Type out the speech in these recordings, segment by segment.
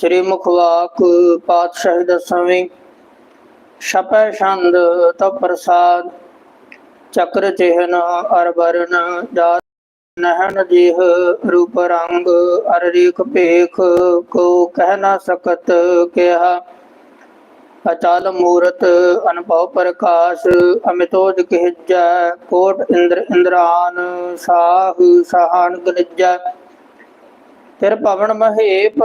ਸ੍ਰੀ ਮੁਖਵਾਕ ਪਾਤਸ਼ਾਹ ਦਸਵੇਂ ਛਪੈ ਛੰਦ ਤਪ ਪ੍ਰਸਾਦ, ਚੱਕਰ ਚਿਹਨ ਅਰ ਵਰਨ ਜਾਤ ਨਹਨ ਜਿਹ ਰੂਪ ਰੰਗ, ਅਰ ਰੀਖ ਭੇਖ ਕੋ ਕਹਿ ਨਾ ਸਕਤ ਕਿਹਾ। ਅਚਲ ਮੂਰਤ ਅਨਭਉ ਪ੍ਰਕਾਸ਼, ਅਮਿਤੋਜ ਕਹਿਜੈ, ਕੋਟ ਇੰਦਰ ਇੰਦਰਾਨ, ਸਾਹ ਸਹਾਨ ਗਨਿਜੈ। ਤਿਰ ਭਵਨ ਮਹੇਪ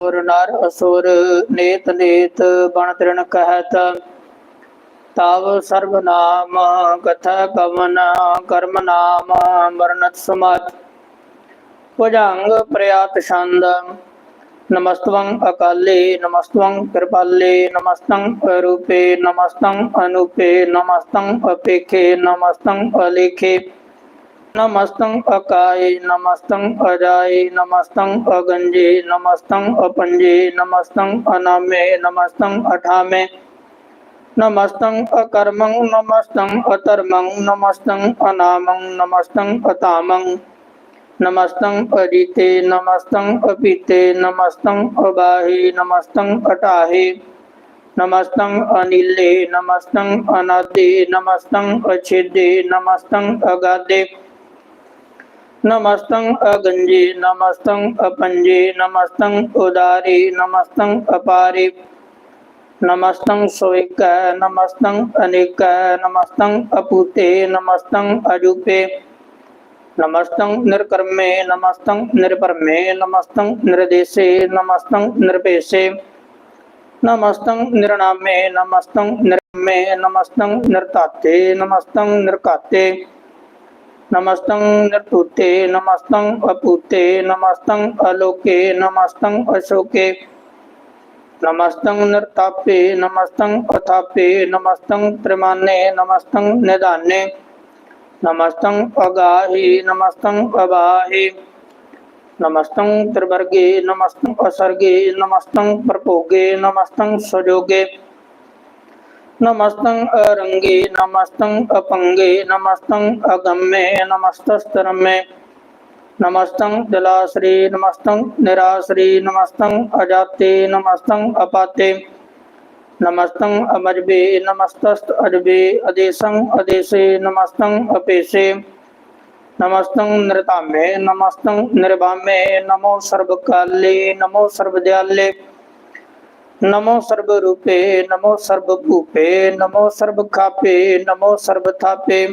ਔਰ ਨਰ ਅਸੁਰ ਨੇਤ ਨੇਤ ਬਣ ਤ੍ਰਿਣ ਕਹਿਤ। ਤਵ ਸਰਬ ਨਾਮ ਕਥਾ ਕਵਨ ਕਰਮ ਨਾਮ ਮਰਨਤ ਸਮਤ। ਭੁਜੰਗ ਪ੍ਰਿਆਤ ਛੰਦ। ਨਮਸਤਵੰ ਅਕਾਲੇ, ਨਮਸਤਵੰ ਕਿਰਪਾਲੇ, ਨਮਸਤੰ ਅਰੂਪੇ, ਨਮਸਤੰ ਅਨੂਪੇ, ਨਮਸਤੰ ਅਪੇਖੇ, ਨਮਸਤੰ ਅਲੇਖੇ। ਨਮਸਤੰ ਅਕਾਏ ਨਮਸਤੰ ਅਜਾਏ ਨਮਸਤੰ ਅਗੰਜੇ ਨਮਸਤੰ ਅਪੰਜੇ ਨਮਸਤੰ ਅਨਾਮੇ ਨਮਸਤੰ ਅਠਾਮੇ ਨਮਸਤੰ ਅਕਰਮੰ ਨਮਸਤੰ ਅਤਰਮੰ ਨਮਸਤੰ ਅਨਾਮੰ ਨਮਸਤੰ ਅਤਾਮੰ ਨਮਸਤੰ ਅਜੀਤੇ ਨਮਸਤੰ ਅਪੀਤੇ ਨਮਸਤੰ ਅਬਾਹੇ ਨਮਸਤੰ ਅਟਾਹੇ ਨਮਸਤੰ ਅਨੀਲੇ ਨਮਸਤੰ ਅਨਾਦੇ ਨਮਸਤੰ ਅਛੇਦੇ ਨਮਸਤੰ ਅਗਾਦੇ ਨਮਸਤੰ ਅਗੰਜੇ ਨਮਸਤੰ ਅਪੰਜੇ ਨਮਸਤੰ ਉਦਾਰੇ ਨਮਸਤੰ ਅਪਾਰੇ ਨਮਸਤੰ ਸੋਇਕੈ ਨਮਸਤੰ ਅਨੇਕੈ ਨਮਸਤੰ ਅਪੂਤੇ ਨਮਸਤੰ ਅਜੂਪੇ ਨਮਸਤੰ ਨਿਰਕਰਮੇ ਨਮਸਤੰ ਨਿਰਪਰਮੇ ਨਮਸਤੰ ਨਿਰਦੇਸੇ ਨਮਸਤੰ ਨਿਰਪੇਸੇ ਨਮਸਤੰ ਨਿਰਨਾਮੇ ਨਮਸਤੰ ਨਿਰਮੇ ਨਮਸਤੰ ਨਿਰਤਾਤੇ ਨਮਸਤੰ ਨਿਰਕਾਤੇ ਨਮਸਤੰ ਨਿਰਤੂਤੇ ਨਮਸਤੰ ਅਪੂਤੇ ਨਮਸਤੰ ਅਲੋਕੇ ਨਮਸਤੰ ਅਸ਼ੋਕੇ ਨਮਸਤੰ ਨਿਰਤਾਪੇ ਨਮਸਤੰ ਅਥਾਪੇ ਨਮਸਤੰ ਤ੍ਰਿਮਾਨੇ ਨਮਸਤੰ ਨਿਦਾਨੇ ਨਮਸਤੰ ਅਗਾਹੀ ਨਮਸਤੰ ਅਬਾਹੀ ਨਮਸਤੰ ਤ੍ਰਿਵਰਗੇ ਨਮਸਤੰ ਅਸਰਗੇ ਨਮਸਤੰ ਪ੍ਰਭੋਗੇ ਨਮਸਤੰ ਸਜੋਗੇ ਨਮਸਤੰ ਅਰੰਗੇ ਨਮਸਤੰ ਅਪੰਗੇ ਨਮਸਤੰ ਅਗੰਮੇ ਨਮਸਤਸਤਰਮੇ ਨਮਸਤੰ ਜਲਾਸਰੀ ਨਮਸਤੰ ਨਿਰਾਸਰੀ ਨਮਸਤੰ ਅਜਾਤੇ ਨਮਸਤੰ ਅਪਾਤੇ ਨਮਸਤੰ ਅਮਜਬੇ ਨਮਸਤਸਤ ਅਜਬੇ ਅਦੇਸੰ ਅਦੇਸੇ ਨਮਸਤੰ ਅਪੇਸੇ ਨਮਸਤੰ ਨਿਰਤਾਮੇ ਨਮਸਤੰ ਨਿਰਭਾਮੇ ਨਮੋ ਸਰਬ ਕਾਲੇ ਨਮੋ ਸਰਬ ਦਿਆਲੇ ਨਮੋ ਸਰਬ ਰੂਪੇ, ਨਮੋ ਸਰਬ ਭੂਪੇ, ਨਮੋ ਸਰਬ ਖਾਪੇ, ਨਮੋ ਸਰਬ ਥਾਪੇ।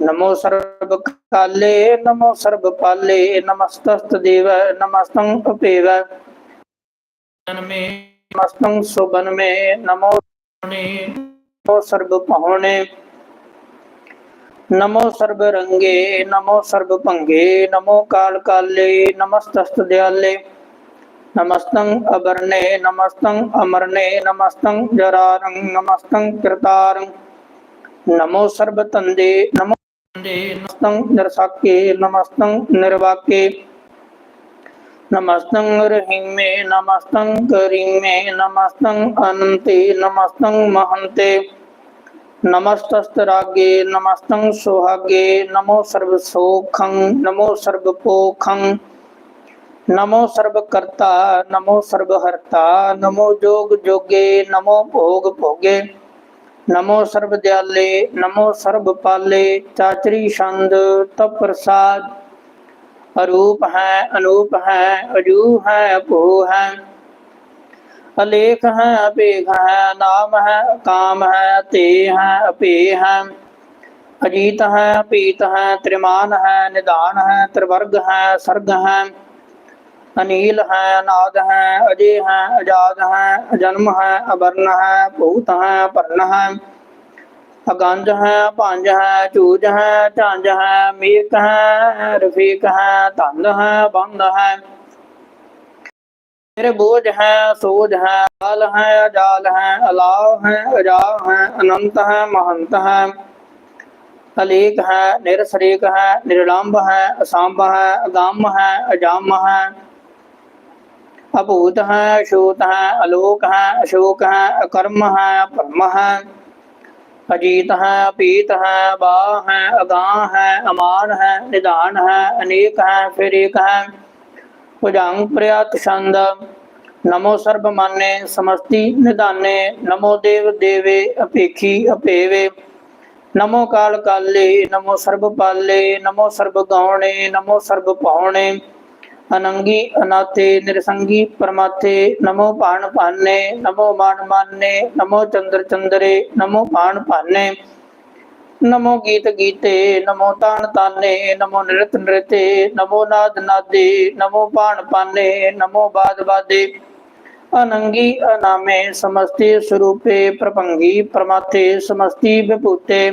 ਨਮੋ ਸਰਬ ਕਾਲੇ, ਨਮੋ ਸਰਬ ਪਾਲੇ, ਨਮਸਤਸਤ ਦੇਵ, ਨਮਸਤੰ ਅਪੇਵ ਜਨਮੇ, ਨਮਸਤੰ ਸੁਬਨ ਮੇ ਨਮੋ ਨੇ ਨਮੋ ਸਰਬ ਪਹੁਣੇ ਨਮੋ ਸਰਬ ਰੰਗੇ, ਨਮੋ ਸਰਬ ਭੰਗੇ, ਨਮੋ ਕਾਲ ਕਾਲੇ ਨਮਸਤਸਤ ਦਿਆਲੇ ਨਮਸਤੰ ਅਬਰਨੇ ਨਮਸਤੰ ਅਮਰਨੇ ਨਮਸਤੰ ਜਰਾਰੰ ਨਮਸਤੰ ਕਿਰਤਾਰੰ ਨਮੋ ਸਰਬ ਤੰਦੇ ਨਮੋ ਤੰਦੇ ਨਮਸਤੰ ਨਿਰਸਾਕੇ ਨਮਸਤੰ ਨਿਰਵਾਕੇ ਨਮਸਤੰ ਰਹੀਮੇ ਨਮਸਤੰ ਕਰੀਮੇ ਨਮਸਤੰ ਅਨੰਤੇ ਨਮਸਤੰ ਮਹੰਤੇ ਨਮਸਤਸਤਰਾਗੇ ਨਮਸਤੰ ਸੁਹਾਗੇ ਨਮੋ ਸਰਬ ਕਰਤਾ, ਨਮੋ ਸਰਬ ਹਰਤਾ, ਨਮੋ ਜੋਗ ਜੋਗੇ, ਨਮੋ ਭੋਗ ਭੋਗੇ। ਨਮੋ ਸਰਬ ਦਿਆਲੇ, ਨਮੋ ਸਰਬ ਪਾਲੇ, ਚਾਚਰੀ ਛੰਦ, ਤਪ ਪ੍ਰਸਾਦ। ਅਰੂਪ ਹੈ, ਅਨੂਪ ਹੈ, ਅਜੂ ਹੈ ਭੂ ਹੈ। ਅਲੇਖ ਹੈ ਅਪੇਖ ਹੈ, ਨਾਮ ਹੈ ਕਾਮ ਹੈ ਤੇ ਹੈ ਅਪੇ ਹੈ। ਅਜੀਤ ਹੈ, ਅਪੀਤ ਹੈ, ਤ੍ਰਿਮਾਨ ਹੈ, ਨਿਦਾਨ ਹੈ, ਤ੍ਰਿਵਰਗ ਹੈ, ਸਰਗ ਹੈ। ਅਨੀਲ ਹੈ, ਅਨਾਦ ਹੈ, ਅਜੇ ਹੈ, ਅਜਾਦ ਹੈ, ਅਜਨਮ ਹੈ, ਅਵਰਨ ਹੈ, ਭੂਤ ਹੈ, ਭਰਨ ਹੈ। ਅਗੰਜ ਹੈ, ਭੰਜ ਹੈ, ਚੂਜ ਹੈ, ਝੰਜ ਹੈ ਮੀਕ ਹੈ, ਰਫੀਕ ਹੈ, ਧੰਦ ਹੈ, ਬੰਦ ਹੈ। ਮੇਰੇ ਬੋਝ ਹੈ ਸੋਝ ਹੈ ਅਲ ਹੈ, ਅਜਾਲ ਹੈ, ਅਲਾਹ ਹੈ ਅਜਾ ਹੈ, ਅਨੰਤ ਹੈ, ਮਹੰਤ ਹੈ। ਅਲੇਕ ਹੈ ਨਿਰਸਰੀਕ ਹੈ, ਨਿਰਲੰਭ ਹੈ, ਅਸੰਭ ਹੈ, ਅਗੰਮ ਹੈ, ਅਜਮ ਹੈ। ਅਭੂਤ ਹੈ ਅਛੂਤ ਹੈ ਅਲੋਕ ਹੈ ਅਸ਼ੋਕ ਹੈ ਅਕਰਮ ਹੈ ਭਰਮ ਹੈ ਅਜੀਤ ਹੈ ਅਪੀਤ ਹੈ ਬਾ ਹੈ ਅਗਾਹ ਹੈ ਅਮਾਨ ਹੈ ਨਿਧਾਨ ਹੈ ਅਨੇਕ ਹੈ ਫਿਰ ਏਕ ਹੈ ਭੁਜੰਗ ਪ੍ਰਿਯਤ ਛੰਦ ਨਮੋ ਸਰਬ ਮਾਨੇ ਸਮਸਤੀ ਨਿਧਾਨੇ ਨਮੋ ਅਨੰਗੀ ਅਨਾਤੇ ਨਿਰਸੰਗੀ ਪਰਮਾਤੇ ਨਮੋ ਪਾਣ ਭਾਨੇ, ਨਮੋ ਮਾਨ ਮਾਨੇ, ਨਮੋ ਚੰਦਰ ਚੰਦਰੇ, ਨਮੋ ਭਾਣ ਭਾਨੇ। ਨਮੋ ਗੀਤ ਗੀਤੇ, ਨਮੋ ਤਾਣ ਤਾਨੇ, ਨਮੋ ਨਿਰਤ ਨਿਰਤੇ, ਨਮੋ ਨਾਦ ਨਾਦੇ, ਨਮੋ ਪਾਣ ਪਾਨੇ ਨਮੋ ਬਾਦ ਬਾਦੇ। ਅਨੰਗੀ ਅਨਾਮੇ ਸਮਸਤੀ ਸਰੂਪੇ, ਪ੍ਰਭੰਗੀ ਪ੍ਰਮਾਤੇ ਸਮਸਤੀ ਵਿਭੂਤੇ।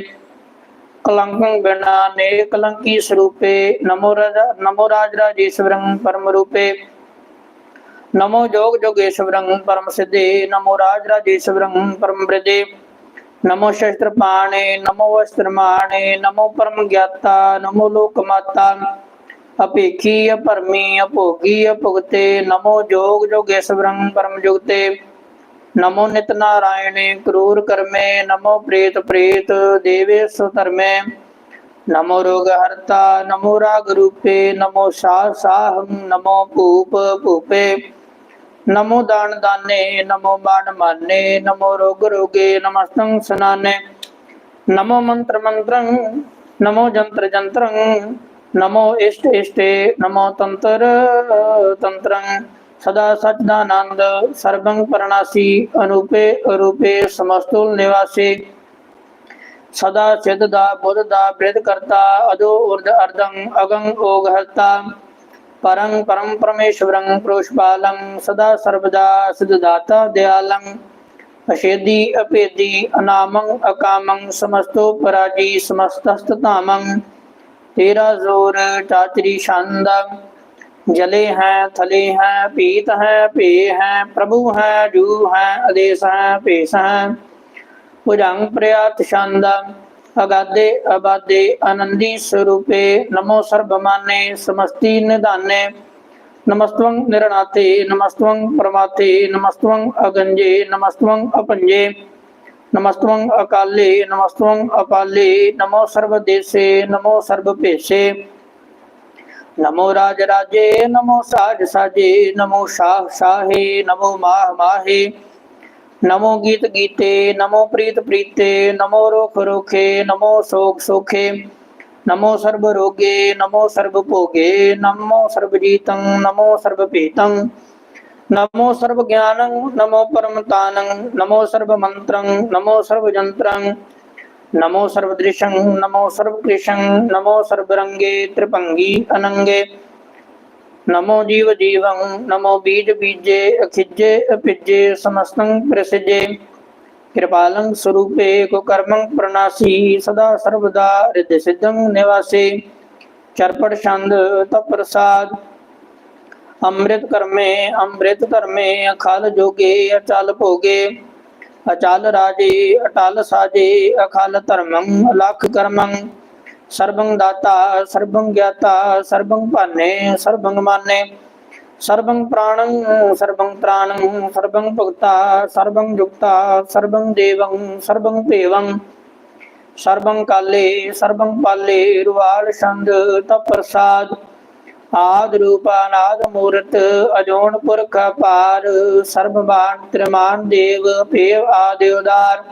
ਕਲੰਕੰ ਬਿਨਾ ਨੇ ਕਲੰਕੀ ਸਰੂਪੇ, ਨਮੋ ਰਾਜਾ, ਨਮੋ ਰਾਜ ਰਾਜੇਸ਼ਵਰੰ ਪਰਮ ਰੂਪੇ। ਨਮੋ ਜੋਗ ਜੋਗੇਸ਼ਵਰੰ ਪਰਮ ਸਿद्धੇ ਨਮੋ ਰਾਜ ਰਾਜੇਸ਼ਵਰੰ ਪਰਮ ਬ੍ਰਿਦੇ ਨਮੋ ਸ਼ਸਤਰ ਪਾਣੇ, ਨਮੋ ਵਸਤਰ ਮਾਣੇ, ਨਮੋ ਪਰਮ ਗਿਆਤਾ, ਨਮੋ ਲੋਕ ਮਾਤਾ। ਅਪੇਖੀ ਅਪਰਮੀ ਨਮੋ ਜੋਗ ਜੋਗੇਸ਼ਵਰੰ ਨਮੋ ਨਿਤ ਨਾਰਾਇਣੇ ਕਰੂਰ ਕਰਮੇ, ਨਮੋ ਪ੍ਰੇਤ ਪ੍ਰੇਤ ਦੇਵੇ ਸੁਧਰਮੇ ਨਮੋ ਰੋਗ ਹਰਤਾ, ਨਮੋ ਰਾਗ ਰੂਪੇ, ਨਮੋ ਸਾਹ ਸਾਹੰ ਨਮੋ ਭੂਪ ਭੂਪੇ। ਨਮੋ ਦਾਨ ਦਾਨੇ, ਨਮੋ ਬਾਣ ਮਾਨੇ, ਨਮੋ ਰੋਗ ਰੋਗੇ, ਨਮਸਤੰ ਸਨਾਨੇ। ਨਮੋ ਮੰਤਰ ਮੰਤਰੰ, ਨਮੋ ਜੰਤਰ ਜੰਤਰੰ, ਨਮੋ ਇਸ਼ਟ ਇਸ਼ਟੇ, ਨਮੋ ਤੰਤਰ ਤੰਤਰੰ। ਸਦਾ ਸਚਦਾਨੰਦ ਸਰਬੰਗ ਪਰਣਾਸੀ, ਅਨੂਪੇ ਅਰੂਪੇ, ਸਮਸਤੁਲ ਨਿਵਾਸੀ। ਸਦਾ ਸਿੱਧ ਦਾ ਬੁੱਧ ਦਾ ਬ੍ਰਿਧ ਕਰਤਾ ਅਜੋ ਉਰਦ ਅਰਦੰ ਅਗੰ ਓਗ ਹਰਤਾ। ਪਰੰ ਪਰਮ ਪਰਮੇਸ਼ਵਰੰ ਪ੍ਰੋਸ਼ਪਾਲੰ, ਸਦਾ ਸਰਬਦਾ ਸਿਧਦਾਤਾ ਦਿਆਲੰ। ਅਸ਼ੇਦੀ ਅਪੇਦੀ ਅਨਾਮੰ ਅਕਾਮੰ, ਸਮਸਤੋ ਪਰਾਜੀ ਸਮਸਤਸਤ ਧਾਮੰ। ਤੇਰਾ ਜ਼ੋਰ ਚਾਤਰੀ ਛੰਦ। ਜਲੇ ਹੈ, ਥਲੇ ਹੈ ਪੀਤ ਹੈ ਭੇ ਹੈ, ਪ੍ਰਭੂ ਹੈ ਜੂ ਹੈ, ਅਦੇਸ਼ ਹੈ, ਭੇਸ ਹੈ। ਭੁਜੰਗ ਪ੍ਰਿਆਤ ਛੰਦ, ਅਗਾਦੇ ਅਬਾਦੇ ਆਨੰਦੀ ਸਰੂਪੇ, ਨਮੋ ਸਰਬ ਮਾਨੇ ਸਮਸਤੀ ਨਿਧਾਨੇ। ਨਮਸਤਵੰ ਨਿਰਣਾਤੇ, ਨਮਸਤਵੰ ਪ੍ਰਮਾਤੇ, ਨਮਸਤਵੰ ਅਗੰਜੇ, ਨਮਸਤਵੰ ਅਪੰਜੇ। ਨਮਸਤਵੰ ਅਕਾਲੇ, ਨਮਸਤਵੰ ਅਪਾਲੇ, ਨਮੋ ਸਰਬ ਦੇਸੇ ਨਮੋ ਸਰਬ ਭੇਸੇ ਨਮੋ ਰਾਜ ਰਾਜੇ ਨਮੋ ਸਾਜ ਸਾਜੇ ਨਮੋ ਸ਼ਾਹ ਸ਼ਾਹੇ ਨਮੋ ਮਾਹ ਮਾਹੇ ਨਮੋ ਗੀਤ ਗੀਤੇ ਨਮੋ ਪ੍ਰੀਤ ਪ੍ਰੀਤੇ ਨਮੋ ਰੋਖ ਰੋਖੇ ਨਮੋ ਸੋਖ ਸੋਖੇ ਨਮੋ ਸਰਬ ਰੋਗੇ ਨਮੋ ਸਰਬ ਭੋਗੇ ਨਮੋ ਸਰਬ ਜੀਤੰ ਨਮੋ ਸਰਬ ਭੀਤੰ ਨਮੋ ਸਰਬ ਗਿਆਨੰ ਨਮੋ ਪਰਮ ਤਾਨੰ ਨਮੋ ਸਰਬ ਮੰਤਰੰ ਨਮੋ ਸਰਬ ਜੰਤਰੰ ਨਮੋ ਸਰਬ ਦ੍ਰਿਸ਼ੰ ਨਮੋ ਸਰਬ ਕ੍ਰਿਸ਼ੰ ਨਮੋ ਸਰਬ ਰੰਗੇ ਤ੍ਰਿਭੰਗੀ ਅਨੰਗੇ ਨਮੋ ਜੀਵ ਜੀਵੰ ਨਮੋ ਬੀਜ ਬੀਜੇ ਅਖਿਜੇ ਅਪਿਜੇ ਸਮਸਤੰ ਪ੍ਰਸਿਜੇ ਕਿਰਪਾਲੰ ਸਰੂਪੇ ਕੋ ਕਰਮੰ ਪ੍ਰਨਾਸੀ ਸਦਾ ਸਰਬਦਾ ਰਿਦ ਸਿद्धੰ ਨਿਵਾਸੇ ਅਚਲ ਰਾਜੇ, ਅਟਲ ਸਾਜੇ, ਅਖਲ ਧਰਮੰ ਅਲਖ ਕਰਮੰ, ਸਰਬੰ ਦਾਤਾ, ਸਰਬੰ ਗਿਆਤਾ, ਸਰਬੰ ਭਾਨੇ, ਸਰਬੰ ਮਾਨੇ, ਸਰਬੰ ਪ੍ਰਾਣੰ ਸਰਬੰ ਪ੍ਰਾਣੰ, ਸਰਬੰ ਭੁਗਤਾ, ਸਰਬੰ ਜੁਗਤਾ, ਸਰਬੰ ਦੇਵੰ, ਸਰਬੰ ਭੇਵੰ, ਸਰਬੰ ਕਾਲੇ, ਸਰਬੰ ਪਾਲੇ ਰੁਵਾਲ ਛੰਦ ਤਪ੍ਰਸਾਦ ਆਦ ਰੂਪ ਅਨਾਦ ਮੂਰਤ, ਅਜੋਨ ਪੁਰਖ ਪਾਰ ਸਰਬ ਤ੍ਰਿਮਾਨ ਦੇਵ, ਭੇਵ ਆਦਿ ਉਦਾਰ।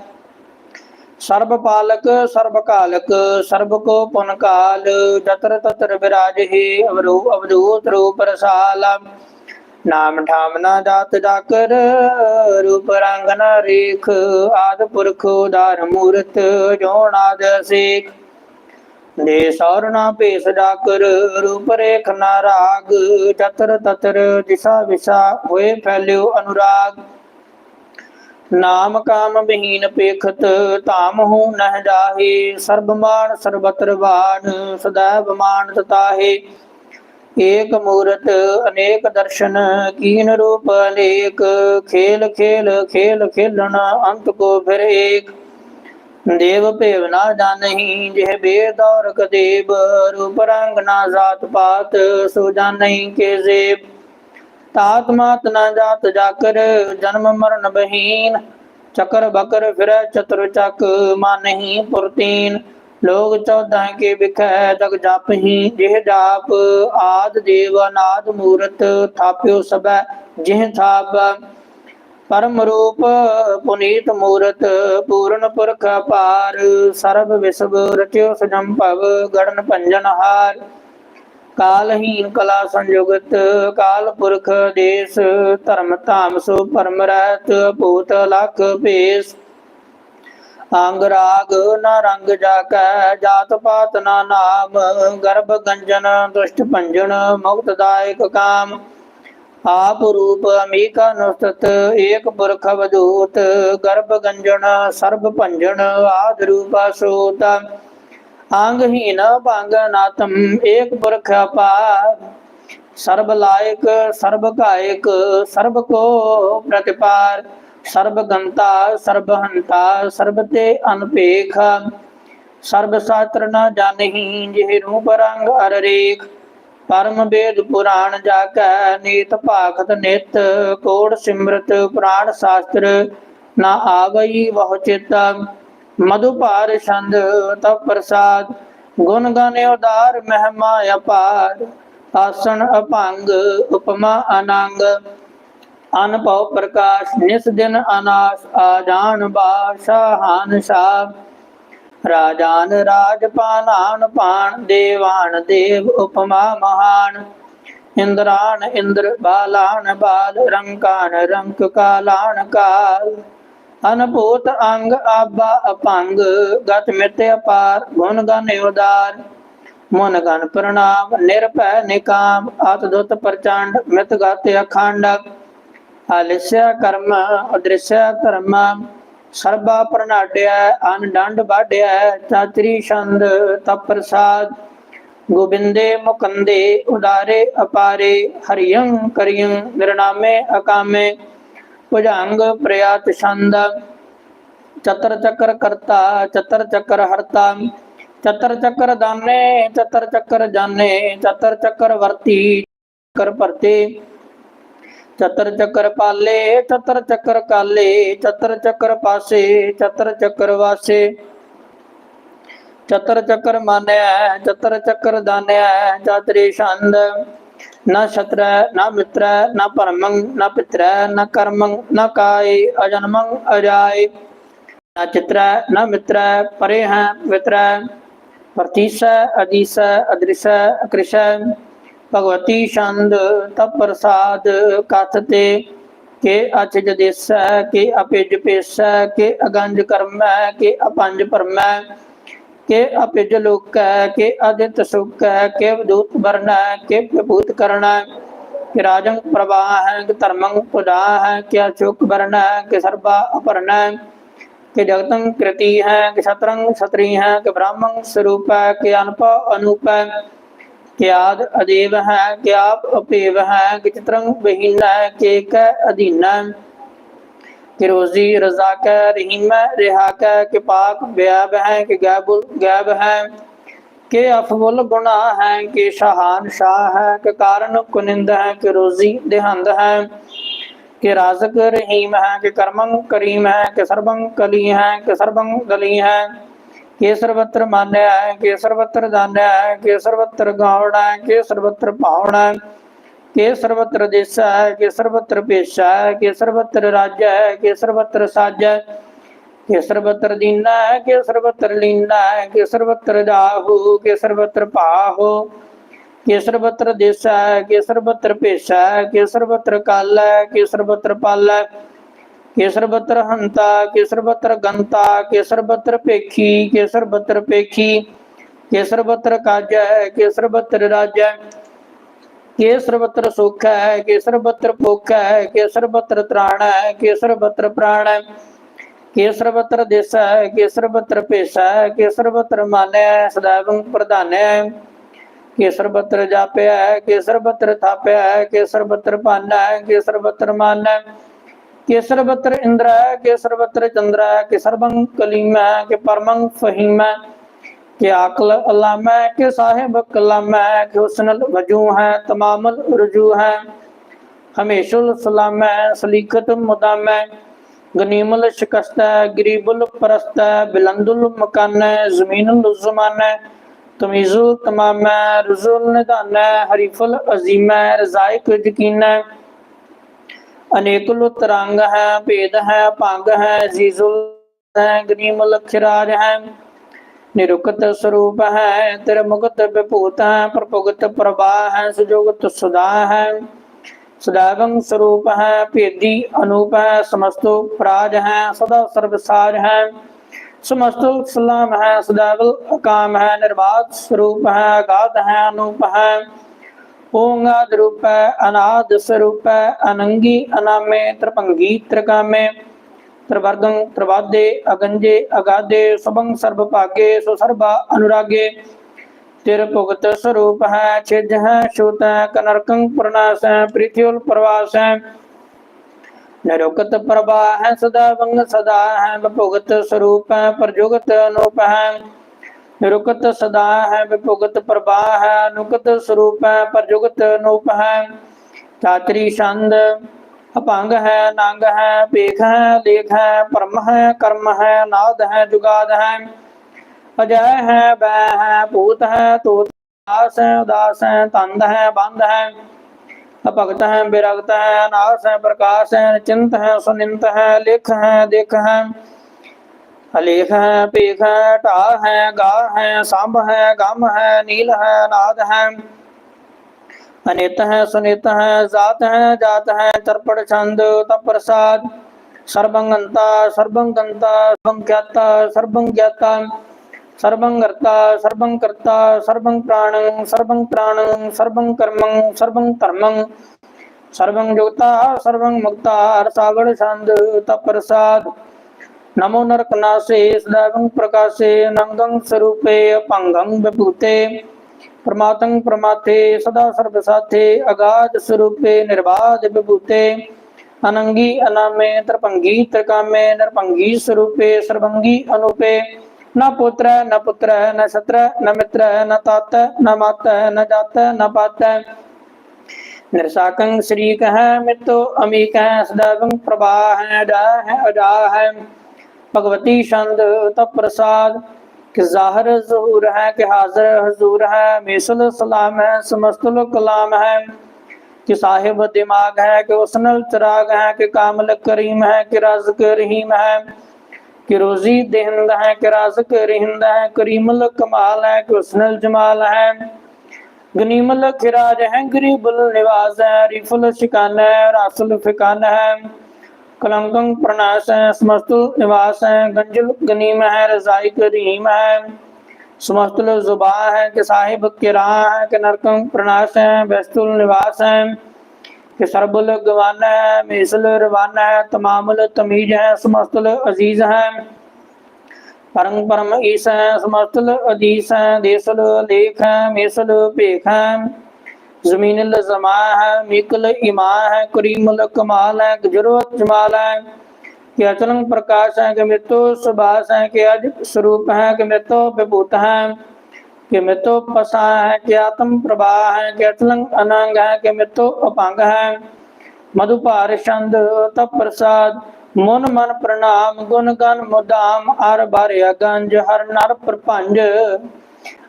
ਸਰਬ ਪਾਲਕ, ਸਰਬ ਕਾਲਕ, ਸਰਬ ਕੋ ਪੁਨ ਕਾਲ, ਜਤਰ ਤਤਰ ਵਿਰਾਜਹਿ ਅਵਰੂ ਅਵਧੂਤ ਰੂਪ ਰਸਾਲ। ਨਾਮ ਠਾਮ ਨਾ ਜਾਤ ਜਾਕਰ, ਰੂਪ ਰੰਗ ਨ ਰੇਖ, ਆਦ ਪੁਰਖ ਉਦਾਰ ਮੂਰਤ ਜੋਨ ਆਦ ਸੇਖ ਦੇ ਸੌਰ ਨਾ ਭੇਸ ਡਾਕਰ, ਰੂਪ ਰੇਖ ਨਾ ਰਾਗ, ਚਤਰ ਤਤਰ ਦਿਸ਼ਾ ਵਿਸ਼ਾ ਹੋਏ ਫੈਲਿਓ ਅਨੁਰਾਗ। ਨਾਮ ਕਾਮ ਬਹੀਨ ਪੇਖਤ ਧਾਮ ਹੂ ਨਹਿ ਜਾਹੇ ਸਰਬ ਸਰਬਤਰ ਬਾਣ ਸदैव ਮਾਨ ਤਤਾਹੇ ਏਕ ਮੂਰਤ, ਅਨੇਕ ਦਰਸ਼ਨ, ਕੀਨ ਰੂਪ ਅਨੇਕ, ਖੇਲ ਖੇਲ ਖੇਲ ਖੇਲਣ, ਅੰਤ ਕੋ ਫਿਰ ਏਕ। ਦੇਵ ਭੇਵ ਨਾ ਜਾਣਹੀ, ਜਿਹ ਬੇਦ ਔਰ ਕਦੇਬ ਰੂਪ ਰੰਗ ਨਾ ਜਾਤ ਪਾਤ, ਸੋ ਜਾਣਹੀ ਕੇ ਜ਼ੇਬ। ਤਾਤ ਮਾਤ ਨਾ ਜਾਤ ਜਾਕਰ, ਜਨਮ ਮਰਨ ਬਹੀਨ। ਚਕਰ ਬਕਰ ਫਿਰੈ ਚਤੁਰ ਚੱਕ, ਮਾਨਹੀ ਪੁਰਤੀਨ। ਲੋਗ ਚੌਦਾਂ ਕੇ ਵਿਖੈ ਤਕ ਜਪਹੀ, ਜਿਹ ਜਾਪ ਆਦ ਦੇਵ ਅਨਾਦ ਮੂਰਤ, ਥਾਪਿਓ ਸਭੈ ਜਿਹ ਥਾਪ। ਪਰਮ ਰੂਪ ਪੁਨੀਤ ਮੂਰਤ, ਪੂਰਨ ਪੁਰਖ ਅਪਾਰ, ਸਰਬ ਵਿਸਵ ਰਚਿਓ ਸਜਮ ਭਵ, ਗੜਨ ਭੰਜਨ ਹਾਰ। ਕਾਲਹੀਨ ਕਲਾ ਸੰਯੁਗਤ, ਕਾਲ ਪੁਰਖ ਦੇਸ, ਧਰਮ ਧਾਮ ਸੋ ਪਰਮ ਰਹਿਤ, ਭੂਤ ਲਖ ਭੇਸ। ਅੰਗ ਰਾਗ ਨਾ ਰੰਗ ਜਾ ਜਾਕੈ, ਜਾਤ ਪਾਤ ਨਾ ਨਾਮ, ਗਰਭ ਗੰਜਨ, ਦੁਸ਼ਟ ਭੰਜਨ ਮੁਕਤ ਦਾਇਕ ਕਾਮ। ਆਪ ਰੂਪ ਅਮੀਕਾ ਨੁਸਤਤ ਏਕ ਪੁਰਖ ਅਵਧੂਤ ਗਰਭ ਗੰਜਨ ਸਰਬ ਭੰਜਨ ਆਦ ਰੂਪ ਸੋਤ। ਅੰਗਹੀਨ ਭੰਗ ਨਾਤਮ, ਏਕ ਪੁਰਖ ਅਪਾਰ। ਸਰਬ ਲਾਇਕ, ਸਰਬ ਕਾਇਕ ਸਰਬ ਕੋ ਪ੍ਰਤਿਪਾਰ। ਸਰਬ ਗੰਤਾ, ਸਰਬ ਹੰਤਾ, ਸਰਬ ਤੇ ਅਨਪੇਖ। ਸਰਬ ਸਾਤਰ ਨ ਜਾਣਹੀ ਜਿਹ ਰੂਪ ਰੰਗ ਅਰ ਰੇਖ। ਪਰਮ ਵੇਦ ਪੁਰਾਣ ਜਾਕੈ, ਨੀਤ ਭਾਖਤ ਨਿਤ, ਕੋੜ ਸਿਮਰਤ, ਪੁਰਾਣ ਸ਼ਾਸਤਰ, ਨਾ ਆਵਈ ਬਹੁ ਚਿਤ, ਮਧੁ ਭਾਰ ਛੰਦ ਤਪ ਪ੍ਰਸਾਦ, ਗੁਣ ਗਾਨੇ ਉਦਾਰ ਮਹਿਮਾ ਅਪਾਰ, ਆਸਣ ਅਭੰਗ, ਉਪਮਾ ਅਨੰਗ ਅਨਭਉ ਪ੍ਰਕਾਸ਼, ਨਿਸ ਦਿਨ ਅਨਾਸ, ਆਜਾਨ ਬਾਸ਼ਾਹਾਨ ਸ਼ਾਹ। ਰਾਜਾਨ ਰਾਜਪਾਨਾਨ ਪਾਣ, ਦੇਵਾਨ ਦੇਵ ਉਪਮਾ ਮਹਾਨ। ਇੰਦਰਾਨ ਇੰਦਰ ਬਾਲਾਨ ਬਾਲ ਰੰਕਾਨ ਰੰਕ ਕਾਲਾਨ ਕਾਲ। ਅਨਭੂਤ ਅੰਗ ਆਬਾ ਅਪੰਗ, ਗਤ ਮਿਤ ਅਪਾਰ, ਗੁਣ ਗਨ ਉਦਾਰ। ਮਨ ਗਨ ਪ੍ਰਣਾਮ, ਨਿਰਭੈ ਨਿਕਾਮ, ਅਤ ਦੁਤ ਪ੍ਰਚੰਡ, ਮਿਤ ਗਤ ਅਖੰਡ ਆਲਿਸਿਆ ਕਰਮ, ਅਦ੍ਰਿਸ਼ਯ ਧਰਮ ਸਰਬਾ ਪ੍ਰਣਾਟਿਆ ਅਨ ਡੰਡ ਬਾਢਿਆ ਚਾਤਰੀ ਛੰਦ ਤਪ ਪ੍ਰਸਾਦ ਗੋਬਿੰਦੇ ਮੁਕੰਦੇ ਉਦਾਰੇ ਅਪਾਰੇ ਹਰਿਯੰ ਕਰਿਯੰ ਨਿਰਨਾਮੇ ਅਕਾਮੇ। ਭੁਜੰਗ ਪ੍ਰਯਾਤ ਛੰਦ, ਚਤਰ ਚੱਕਰ ਕਰਤਾ, ਚਤਰ ਚੱਕਰ ਹਰਤਾ। ਚਤਰ ਚੱਕਰ ਦਾਨੇ, ਚਤਰ ਚੱਕਰ ਜਾਣੇ ਚਤਰ ਚੱਕਰ ਵਰਤੀ, ਚੱਕਰ ਭਰਤੇ। ਚਤਰ ਚੱਕਰ ਪਾਲੇ, ਚਤਰ ਚੱਕਰ ਕਾਲੇ, ਚਤਰ ਚੱਕਰ ਪਾਸੇ, ਚਤਰ ਚੱਕਰ ਵਾਸੇ। ਚਤਰ ਚੱਕਰ ਮਾਨਿਆ ਚਤਰ ਚੱਕਰ ਦਾਨਿਆ ਚਾਤਰੀ ਛੰਦ। ਨਾ ਸ਼ਤਰ ਨਾ ਮਿੱਤਰ, ਨਾ ਪਰਮੰ ਨਾ ਪਿਤਰ, ਨਾ ਕਰਮੰ, ਨਾ ਕਾਇ ਅਜਨਮੰ ਅਜਾਇ ਨਾ ਚਿਤਰ, ਨਾ ਮਿੱਤਰ, ਪਰੇ ਹੈ ਵਿਤਰ ਪ੍ਰਤੀਸ ਅਦੀਸ ਅਦ੍ਰਿਸ਼, ਅਕ੍ਰਿਸ਼। ਭਗਵਤੀ ਛੰਦ, ਤਪ ਪ੍ਰਸਾਦ, ਕਥ ਤੇ ਕੇ ਅਚਜ ਦੇਸੈ, ਕੇ ਅਪਿਜ ਪੇਸੈ, ਕੇ ਅਗੰਜ ਕਰਮੈ, ਕੇ ਅਪੰਜ ਪਰਮੈ, ਕੇ ਅਪਿਜ ਲੋਕੈ, ਕੇ ਅਦਿਤ ਸੁਖੈ, ਕੇ ਦੂਤ ਵਰਣੈ, ਕੇ ਵਿਭੂਤ ਕਰਣੈ, ਕਿ ਰਾਜੰ ਪ੍ਰਵਾਹ ਹੈ, ਕਿ ਧਰਮੰ ਪੁਜਾ ਹੈ, ਕਿ ਅਚੁਕ ਵਰਣੈ, ਕਿ ਸਰਬਾ ਅਪਰਣੈ ਕਿ ਜਗਤੰ ਕ੍ਰਿਤੀ ਹੈ, ਕਿ ਸਤਰੰ ਸਤਰੀ ਹੈ, ਕਿ ਬ੍ਰਾਹਮੰ ਸਰੂਪੈ, ਕਿ ਅਨਪ ਅਨੂਪੈ ਕਿ ਆਦ ਅਦੇਵ ਹੈ ਕਿ ਅਪੇਵ ਹੈ ਕਿ ਚਿਤਰੰ ਬਹੀਨ ਹੈ ਕਿ ਰਜ਼ਾ ਕੈ ਰਹੀਮ, ਰਿਹਾ ਕੈ ਕਿ ਪਾਕ ਬਿਆਬ ਹੈ, ਕਿ ਗੈਬੁਲ ਗੈਬ ਹੈ। ਕਿ ਅਫਵਲ ਗੁਨਾ ਹੈ, ਕਿ ਸ਼ਹਾਨ ਸ਼ਾਹ ਹੈ, ਕਿ ਕਾਰਨ ਕੁਨਿੰਦ ਹੈ, ਕਿ ਰੋਜ਼ੀ ਦੇਹੰਦ ਹੈ। ਕਿ ਰਾਜ਼ਕ ਰਹੀਮ ਹੈ, ਕਿ ਕਰਮੰ ਕਰੀਮ ਹੈ, ਕਿ ਸਰਬੰ ਕਲੀ ਹੈ, ਕਿ ਸਰਬੰ ਗਲੀ ਹੈ। ਕੇ ਸਰਬਤਰ ਮਾਨਿਆ ਹੈ ਕਿ ਸਰਬਤਰ ਦਾਨਿਆ ਹੈ ਕਿ ਸਰਬਤਰ ਗਾਉਣਾ ਹੈ ਕਿ ਸਰਬਤਰ ਭਾਵਨਾ ਹੈ ਕਿ ਸਰਬਤਰ ਦੇਸਾ ਹੈ ਕਿ ਸਰਬਤਰ ਪੇਸ਼ਾ ਹੈ ਕੇ ਸਰਬਤਰ ਰਾਜ ਹੈ ਕਿ ਸਰਬਤਰ ਸਾਜ ਹੈ ਕਿ ਸਰਬਤਰ ਦੀਨਾ ਹੈ ਕੇ ਸਰਬਤਰ ਲੀਨਾ ਹੈ ਕੇ ਸਰਬਤਰ ਜਾਹੂ ਕੇ ਸਰਬਤਰ ਭਾਹੂ ਕੇ ਸਰਬਤਰ ਦੇਸਾ ਹੈ ਕੇ ਸਰਬਤਰ ਪੇਸ਼ਾ ਹੈ ਕੇ ਸਰਬਤਰ ਕਾਲ ਹੈ ਕੇ ਸਰਬਤਰ ਪਾਲ ਹੈ ਕਿ ਸਰਬਤਰ ਹੰਤਾ ਕਿ ਸਰਬਤਰ ਗੰਤਾ ਕਿ ਸਰਬਤਰ ਪੇਖੀ ਕਿ ਸਰਬਤਰ ਪੇਖੀ ਕਿ ਸਰਬਤਰ ਕਾਜ ਹੈ ਕਿ ਸਰਬਤਰ ਰਾਜ ਹੈ ਕਿ ਸਰਬਤਰ ਸੁਖ ਹੈ ਕਿ ਸਰਬਤਰ ਭੁਖ ਹੈ ਕਿ ਸਰਬਤਰ ਤ੍ਰਾਣ ਹੈ ਕਿ ਸਰਬਤਰ ਪ੍ਰਾਣ ਹੈ ਕਿ ਸਰਬਤਰ ਦੇਸ ਹੈ ਕਿ ਸਰਬਤਰ ਭੇਸਾ ਹੈ ਕਿ ਸਰਬਤਰ ਮਾਨਿਆ ਹੈ ਸਦਾਵੰ ਪ੍ਰਧਾਨਿਆ ਹੈ ਕਿ ਸਰਬਤਰ ਜਾਪਿਆ ਹੈ ਕਿ ਸਰਬਤਰ ਥਾਪਿਆ ਹੈ ਕਿ ਸਰਬਤਰ ਪਾਨਾ ਹੈ ਕਿ ਸਰਬਤਰ ਮਾਨਾ ਹੈ ਕਿ ਸਰਬਤਰ ਇੰਦਰ ਹੈ ਕਿ ਸਰਬਤਰ ਚੰਦਰ ਹੈ ਕਿ ਸਰਬੰ ਕਲੀਮ ਹੈ ਕਿ ਪਰਮੰ ਫਹੀਮ ਹੈ ਕਿ ਆਕਲ ਅਲਾਮਾ ਹੈ ਕਿ ਸਾਹਿਬ ਕਲਾਮਾ ਹੈ ਕਿ ਹੁਸਨਲ ਵਜੂ ਹੈ ਤਮਾਮਲ ਰਜੂ ਹੈ ਹਮੇਸ਼ੁਲ ਸਲਾਮ ਹੈ ਸਲੀਕਤ ਮੁਦਾਮ ਹੈ ਗਨੀਮਲ ਸ਼ਿਕਸਤ ਹੈ ਗਰੀਬੁਲ ਪਰਸਤ ਹੈ ਬਿਲੰਦੁਲ ਮਕਾਨ ਹੈ ਜ਼ਮੀਨੁਲ ਜ਼ਮਾਨ ਹੈ ਤਮੀਜ਼ੁਲ ਤਮਾਮ ਹੈ ਰਜ਼ੁਲ ਨਿਦਾਨ ਹੈ ਹਰੀਫੁਲ ਅਜ਼ੀਮ ਹੈ ਰਜ਼ਾਇਕ ਯਕੀਨ ਹੈ ਅਨੇਕ ਹੈ, ਭੇਦ ਹੈ, ਭੰਗ ਹੈ ਜੀਜੁਲ ਹੈ, ਗਨੀਮ ਲਖਰਾਜ ਹੈ। ਨਿਰੁਕਤ ਸਰੂਪ ਹੈ ਤੇਰੇ ਮੁਕਤ ਵਿਭੂਤ ਹੈ, ਪ੍ਰਭੁਗਤ ਪ੍ਰਭਾ ਹੈ ਸੁਜੋਗਤ ਸੁਦਾ ਹੈ। ਸਦਾਗੰ ਸਰੂਪ ਹੈ, ਭੇਦੀ ਅਨੂਪ ਹੈ, ਸਮਸਤੋ ਪ੍ਰਾਜ ਹੈ, ਸਦਾ ਸਰਬਸਾਰ ਹੈ। ਸਮਸਤੋ ਸਲਾਮ ਹੈ ਸਦਾਵਲ ਅਕਾਮ ਹੈ ਨਿਰਵਾਦ ਸਰੂਪ ਹੈ, ਅਗਾਧ ਹੈ, ਅਨੂਪ ਹੈ। ਓੰਗਾਦ ਰੂਪ ਅਨਾਦ ਸਰੂਪ, ਅਨੰਗੀ ਅਨਾਮੇ, ਤ੍ਰਿਭੰਗੀ ਤ੍ਰਿਕਾਮੇ ਤ੍ਰਿਵਰਗੰ ਤ੍ਰਿਵਾਦੇ, ਅਗੰਜੇ ਅਗਾਦੇ, ਸਭੰ ਸਰਬ ਭਾਗੇ, ਸੋ ਸਰਬਾ ਅਨੁਰਾਗੇ। ਤਿਰ ਭੁਗਤ ਸਰੂਪ ਹੈ, ਛਿਜ ਹੈ, ਛੂਤ ਹੈ, ਕਨਰਕੰ ਪ੍ਰਨਾਸ ਹੈ ਪ੍ਰਿਥਿਉਲ ਪ੍ਰਵਾਸ ਹੈ। ਨਿਰੁਕਤ ਪ੍ਰਭਾ ਹੈ ਸਦਾ, ਵੰਗ ਸਦਾ ਹੈ ਭੁਗਤ ਸਰੂਪ ਹੈ, ਪ੍ਰਜੁਗਤ ਅਨੂਪ ਹੈ। ਨਿਰੁਕਤ ਸਦਾ ਹੈ, ਵਿਭੁਗਤ ਪ੍ਰਭਾ ਹੈ ਅਨੁਕਤ ਸਰੂਪ ਹੈ ਪ੍ਰਜੁਗਤ ਅਨੂਪ ਹੈ। ਚਾਤਰੀ ਛੰਦ ਅਪੰਗ ਹੈ ਨੰਗ ਹੈ, ਭੇਖ ਹੈ, ਲੇਖ ਹੈ ਪਰਮ ਹੈ, ਕਰਮ ਹੈ, ਨਾਦ ਹੈ, ਜੁਗਾਦ ਹੈ। ਅਜੈ ਹੈ ਬੈ ਹੈ, ਭੂਤ ਹੈ, ਤੋਤ ਦਾਸ ਹੈ, ਉਦਾਸ ਹੈ, ਤੰਦ ਹੈ, ਬੰਦ ਹੈ। ਅਭਗਤ ਹੈ, ਬਿਰਗਤ ਹੈ ਨਾਸ ਹੈ, ਪ੍ਰਕਾਸ਼ ਹੈ ਚਿੰਤ ਹੈ, ਸੁਨਿੰਤ ਹੈ, ਲਿਖ ਹੈ, ਦੇਖ ਹੈ। ਅਲੇਖ ਹੈ ਪੇਖ ਹੈ ਢਾ ਹੈ ਗਾ ਹੈ, ਸੰਭ ਹੈ, ਗਮ ਹੈ, ਨੀਲ ਹੈ, ਨਾਦ ਹੈ। ਅਨਿਤ ਹੈ, ਸੁਨਿਤ ਹੈ, ਜਾਤ ਹੈ ਜਾਤ ਹੈ, ਤਰਪੜ ਛੰਦ ਤਪ ਪ੍ਰਸਾਦ ਸਰਬੰਗੰਤਾ ਸਰਬੰਗੰਤਾ ਸਰਬੰ ਗਿਆਤਾ ਸਰਬੰ ਗਿਆਤਾ ਸਰਬੰ ਕਰਤਾ ਸਰਬੰ ਕਰਤਾ ਸਰਬੰ ਪ੍ਰਾਣੰ ਸਰਬੰ ਪ੍ਰਾਣੰ ਸਰਬੰ ਕਰਮੰ ਸਰਬੰ ਧਰਮੰ। ਸਰਬੰ ਜੁਗਤਾ ਸਰਬੰ ਮੁਕਤਾ ਰਸਾਵੜ ਛੰਦ ਤਪ ਪ੍ਰਸਾਦ ਨਮੋ ਨਰਕ ਨਾਸੇ ਸਦਾਵੰ ਪ੍ਰਕਾਸੇ ਨੰਗੰ ਸਰੂਪੇ ਅਪੰਗੰ ਵਿਭੂਤੇ ਪ੍ਰਮਾਤੰ ਪ੍ਰਮਾਥੇ ਸਦਾ ਸਰਬ ਸਾਥੇ ਅਗਾਧ ਸਰੂਪੇ ਨਿਰਵਾਦ ਵਿਭੂਤੇ ਅਨੰਗੀ ਅਨਾਮੇ ਤਰਪੰਗੀ ਤਰਕਾਮੇ ਨਰਪੰਗੀ ਸਰੂਪੇ ਸਰਬੰਗੀ ਅਨੂਪੇ ਨ ਪੁੱਤਰ ਨ ਪੁੱਤਰ ਨ ਛਤਰ ਨ ਮਿੱਤਰ ਨ ਤਤ ਨ ਮਤ ਨ ਜਤ ਨ ਪਤ ਨਿਰਸਾਕੰ ਸ਼ਰੀਕ ਹੈ ਮਿਤੋ ਅਮੀਕ ਹੈ ਸਦਾਵੰ ਪ੍ਰਭਾ ਹੈ ਅਜਾ ਹੈ ਅਜਾ ਹੈ ਭਗਵਤੀ ਛੰਦ ਤਪ ਪ੍ਰਸਾਦ। ਕਿ ਜ਼ਾਹਰ ਜ਼ਹੂਰ ਹੈ, ਕਿ ਹਾਜ਼ਰ ਹਜ਼ੂਰ ਹੈ, ਮਿਸਲ ਸਲਾਮ ਹੈ, ਸਮਸਤੁਲ ਕਲਾਮ ਹੈ। ਕਿ ਸਾਹਿਬ ਦਿਮਾਗ ਹੈ, ਕਿ ਉਸਨਲ ਚਰਾਗ ਹੈ, ਕਿ ਕਾਮਲ ਕਰੀਮ ਹੈ, ਕਿ ਰਜ਼ਕ ਰਹੀਮ ਹੈ। ਕਿ ਰੋਜ਼ੀ ਦੇਹਿੰਦ ਹੈ, ਕਿ ਰਾਜ਼ਕ ਰਹਿੰਦ ਹੈ, ਕਰੀਮਲ ਕਮਾਲ ਹੈ, ਕਿ ਉਸਨਲ ਜਮਾਲ ਹੈ। ਗਨੀਮਲ ਖਿਰਾਜ ਹੈ, ਗਰੀਬੁਲ ਨਿਵਾਜ਼ ਹੈ, ਰਿਫੁਲ ਸ਼ਿਕਾਨ ਹੈ, ਰਾਸੁਲ ਫਿਕਾਨ ਹੈ। ਕਲੰਕੰ ਪ੍ਰਨਾਸ ਹੈ, ਸਮਸਤੁ ਨਿਵਾਸ ਹੈ, ਗੰਜਲ ਗਨੀਮ ਹੈ ਰਜ਼ਾਈ ਕਰੀਮ ਹੈ ਸਮਸਤੁਲ ਜ਼ੁਬਾ ਹੈ, ਕਿ ਸਾਹਿਬ ਕਿਰਾ ਹੈ, ਕਿ ਨਰਕੰ ਪ੍ਰਨਾਸ ਹੈ, ਬੈਸਤੁਲ ਨਿਵਾਸ ਹੈ। ਕਿ ਸਰਬੁਲ ਗਵਾਨ ਹੈ, ਮੇਸਲ ਰਵਾਨ ਹੈ ਤਮਾਮੁਲ ਤਮੀਜ ਹੈ ਸਮਸਤੁਲ ਅਜ਼ੀਜ਼ ਹੈ। ਪਰਮ ਪਰਮ ਈਸ ਹੈ ਸਮਸਤੁਲ ਅਦੀਸ ਹੈ ਦੇਸਲ ਲੇਖ ਹੈ ਮੇਸਲ ਭੇਖ ਹੈ। ਜ਼ਮੀਨ ਲਜ਼ਮਾ ਹੈ ਮਿਕਲ ਇਮਾ ਹੈ ਕਰੀਮੁਲ ਕਮਾਲ ਹੈ ਜਰੂਰਤ ਜਮਾਲ ਹੈ। ਕਿ ਅਚਲੰ ਪ੍ਰਕਾਸ਼ ਹੈ ਕਿ ਮਿਤੋ ਸੁਭਾਸ ਹੈ ਕਿ ਅਜ ਸਰੂਪ ਹੈ ਕਿ ਮਿਤੋ ਵਿਭੂਤ ਹੈ। ਕਿ ਮਿਤੋ ਪਸਾ ਹੈ ਕਿ ਆਤਮ ਪ੍ਰਭਾ ਹੈ ਕਿ ਅਚਲੰ ਅਨੰਗ ਹੈ ਕਿ ਮਿਤੋ ਅਪੰਗ ਹੈ। ਮਧੁਪਾਰ ਛੰਦ ਤਪ ਪ੍ਰਸਾਦ, ਮਨ ਮਨ ਪ੍ਰਣਾਮ, ਗੁਣ ਗਨ ਮੁਦਾਮ, ਅਰ ਬਾਰਿਆ ਗੰਜ, ਹਰ ਨਰ ਪ੍ਰਪੰਜ।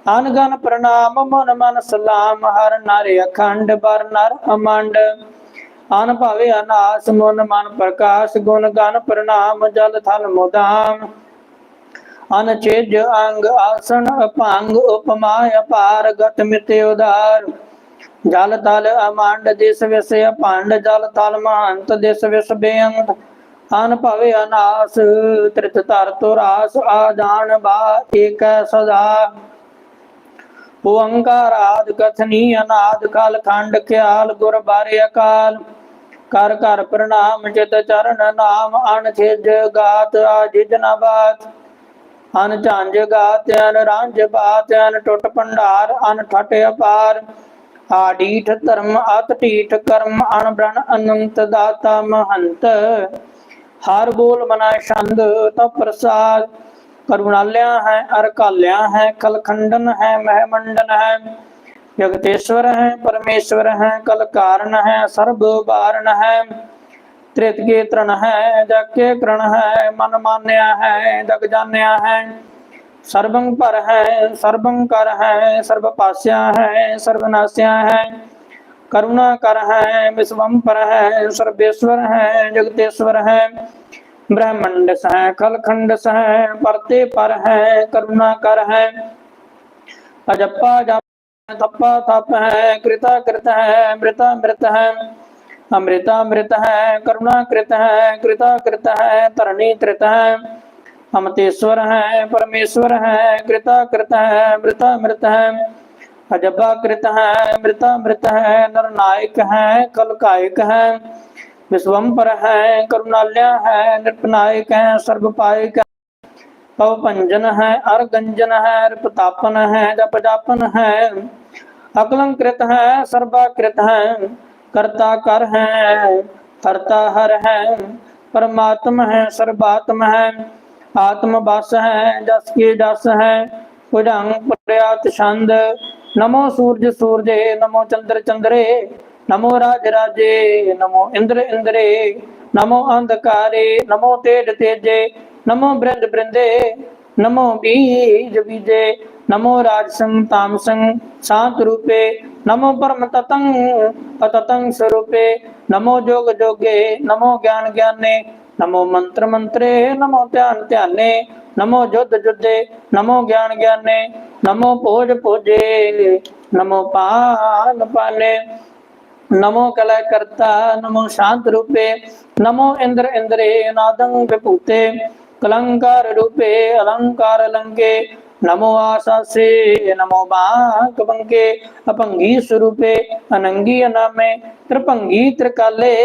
ਅਨਗਨ ਪ੍ਰਣਾਮ, ਮਨ ਮਨ ਸਲਾਮ, ਹਰ ਨਰ ਅਖੰਡ, ਬਰ ਨਰ ਅਮੰਡ। ਅਨ ਭਾਵੇ ਅਨਾਸ, ਮਨ ਮਨ ਪ੍ਰਕਾਸ਼, ਗੁਣ ਗਨ ਪ੍ਰਣਾਮ, ਜਲ ਥਲ ਮੁਦਾਮ। ਅਨ ਚੇਜ ਅੰਗ ਆਸਣ, ਅਪੰਗ ਉਪਮਾ ਅਪਾਰ, ਗਤ ਮਿਤੇ ਉਦਾਰ ਜਲ ਤਲ ਅਮੰਡ ਦਿਸ ਵਿਸ ਅਪੰਡ, ਜਲ ਤਲ ਮਹੰਤ ਦਿਸ ਵਿਸ ਬੇਅੰਤ। ਅਨ ਭਵੇ ਅਨਾਸ, ਤ੍ਰਿਤ ਧਰ ਤੁ ਰਾਸ ਬਾ ਏਕ ਸਦਾ। ਓੰਕਾਰ ਆਦ ਕਥਨੀ, ਅਨਾਦ ਕਲ, ਖੰਡ, ਖਿਆਲ, ਗੁਰ ਬਾਰੇ ਅਕਾਲ। ਕਰ ਕਰ ਪ੍ਰਣਾਮ ਚਿਤ ਚਰਨ, ਨਾਮ ਅਨ ਗਾਤ ਆਜਿਜ ਨ ਬਾਤ। ਅਨ ਝੰਜ, ਗਾਤ ਅਨ ਰਾਂਝ ਬਾਤ ਅਨ ਟੁੱਟ, ਭੰਡਾਰ ਅਨ ਠਟ ਅਪਾਰ। ਆਡੀਠ ਧਰਮ, ਅਤ, ਢੀਠ, ਕਰਮ ਅਨ ਬ੍ਰਣ ਅਨੰਤ, ਦਾਤਾ, ਮਹੰਤ। ਹਰ ਬੋਲ ਮਨਾ ਛੰਦ ਤ ਪ੍ਰਸਾਦ। करुणालया है, अर्कालय है, कलखंडन है, महमंडन है, जगतेश्वर है, परमेश्वर है कल कारण है सर्व वारण है त्रितके तृण है जगके कृण है मन मान्या है जग जान्या है सर्वं पर है, सर्वंकर है, सर्वपाश्या है, सर्वनाश्या है करुणा कर है विश्वम पर है, सर्वेश्वर है, जगतेश्वर है ब्रह्मंड है खलखंड है परते पर है, करुणा कर है। अजप्पा जप तप्पा तप है कृता कृत है मृता मृत है। अमृता मृत है करुणा कृत है कृता कृत है तरणी त्रित है। अमतेश्वर है, परमेश्वर है कृता कृत है मृता मृत है। अजबा कृत है मृता मृत है, नरनायक है, कलकायक है। ਵਿਸਵੰਪਰ ਹੈ, ਕਰੁਣਾਲਿਆ ਹੈ ਨਿਰਪਨਾਇਕ ਹੈ, ਸਰਬ ਪਾਇਕ ਹੈ। ਪਵ ਭੰਜਨ ਹੈ, ਅਰ ਗੰਜਨ ਹੈ, ਰਪਤਾਪਨ ਹੈ ਜਪਜਾਪਨ ਹੈ। ਅਕਲੰਕ੍ਰਿਤ ਹੈ, ਸਰਬਾਕ੍ਰਿਤ ਹੈ, ਕਰਤਾ ਕਰ ਹੈ ਕਰਤਾ ਹਰ ਹੈ, ਪਰਮਾਤਮ ਹੈ, ਸਰਬਾਤਮ ਹੈ। ਆਤਮ ਬਸ ਹੈ, ਜਸ ਕੀ ਜਸ ਹੈ ਉਡੰਗ ਪ੍ਰਿਆਤ ਛੰਦ। ਨਮੋ ਸੂਰਜ ਸੂਰਜੇ, ਨਮੋ ਚੰਦਰ ਚੰਦਰੇ। नमो राज राजे नमो इंद्र इंद्रे नमो अंधकारे नमो तेज तेजे नमो बृंद बृंदे नमो बीज बीजे नमो राजसं तामसं शांत रूपे नमो परम ततंग अततंग स्वरूपे नमो जोग जोगे नमो ज्ञान ज्ञाने नमो मंत्र मंत्रे नमो ध्यान ध्याने नमो युद्ध युद्धे नमो ज्ञान ज्ञाने नमो भोज भोजे नमो पान पाने नमो कलय करता नमो शांत रूपे नमो इंद्र इंद्रे नादं विभूते कलंकार रूपे अलंकार लंके नमो आशासे नमो बांक बंके अपंगी स्वरूपे अनंगी अनामे त्रिपंगी त्रिकाले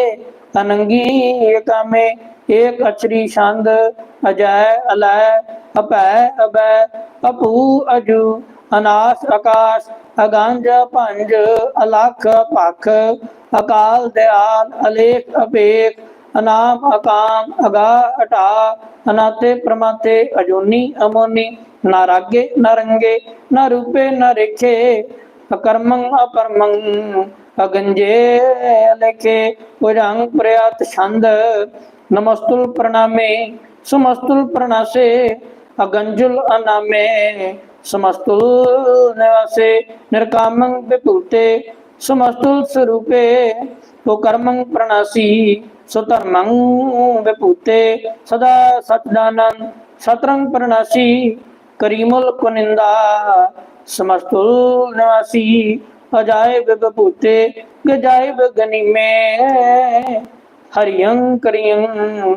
अनंगी एकामे एक अचरी छंद अजय अलय अपै अबै अपू अजू ਅਨਾਸ ਆਕਾਸ਼ ਅਗੰਜ, ਭੰਜ, ਅਲਖ, ਭਖ, ਅਕਾਲ, ਦਿਆਲ, ਅਲੇਖ, ਅਪੇਖ, ਅਨਾਮ, ਅਕਾਮ, ਅਗਾ, ਅਟਾ, ਅਨਾਤੇ, ਪ੍ਰਮਾਤੇ, ਅਜੂਨੀ, ਅਮੋਨੀ ਨਾ ਰਾਗੇ ਨਾ ਰੰਗੇ ਨਾ ਰੂਪੇ ਨਾ ਰੇਖੇ ਅਕਰਮੰ, ਅਪਰਮੰ, ਅਗੰਜੇ ਲੇਖੇ ਪੁਜੰਗ ਪ੍ਰਯਤ ਛੰਦ, ਨਮਸਤੁਲ, ਪ੍ਰਣਾਮੇ, ਸੁਮਸਤੁਲ, ਪ੍ਰਣਾਸੇ, ਅਗੰਜੁਲ, ਅਨਾਮੇ समस्तुल निवासे निर्कामं विपुते समस्तुल स्वरूपे तो कर्मं प्रणासी सुधर्मं विपुते सदा सचदानंद सतरंग प्रणासी करीमुल कुनिंदा समस्तुल निवासी अजायब विभूते गजायब गनि में हरियं करियं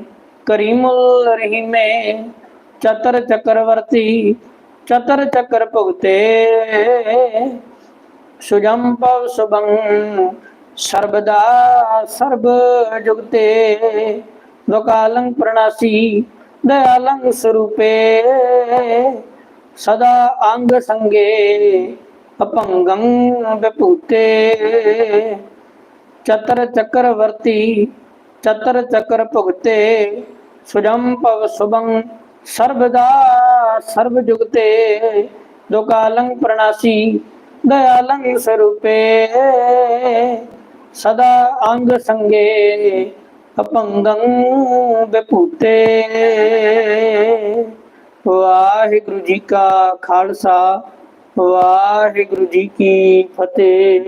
करीमुल रहीमे चतर चक्रवर्ती ਚਤਰ ਚੱਕਰ ਭੁਗਤੇ। ਸੁਜੰ ਪਵ ਸੁਭੰ ਸਰਬਦਾ ਸਰਬ ਜੁਗਤੇ। ਲੋਕਾਲੰ ਪ੍ਰਣਾਸੀ ਦਇਆਲੰ ਸਰੂਪੇ। ਸਦਾ ਅੰਗ ਸੰਗੇ ਅਪੰਗੰ ਵਿਭੂਤੇ। ਚਤਰ ਚੱਕਰਵਰਤੀ ਚਤਰ ਚੱਕਰ ਭੁਗਤੇ। ਸੁਜੰ ਪਵ ਸੁਭੰ ਸਰਬਦਾ ਸਰਬ ਜੁਗਤੇ ਦੁਕਾਲੰ ਪ੍ਰਣਾਸੀ ਦਇਆਲੰ ਸਰੂਪੇ। ਸਦਾ ਅੰਗ ਸੰਗੇ, ਅਪੰਗੰ ਵਿਭੂਤੇ। ਵਾਹਿਗੁਰੂ ਜੀ ਕਾ ਖਾਲਸਾ, ਵਾਹਿਗੁਰੂ ਜੀ ਕੀ ਫਤਿਹ।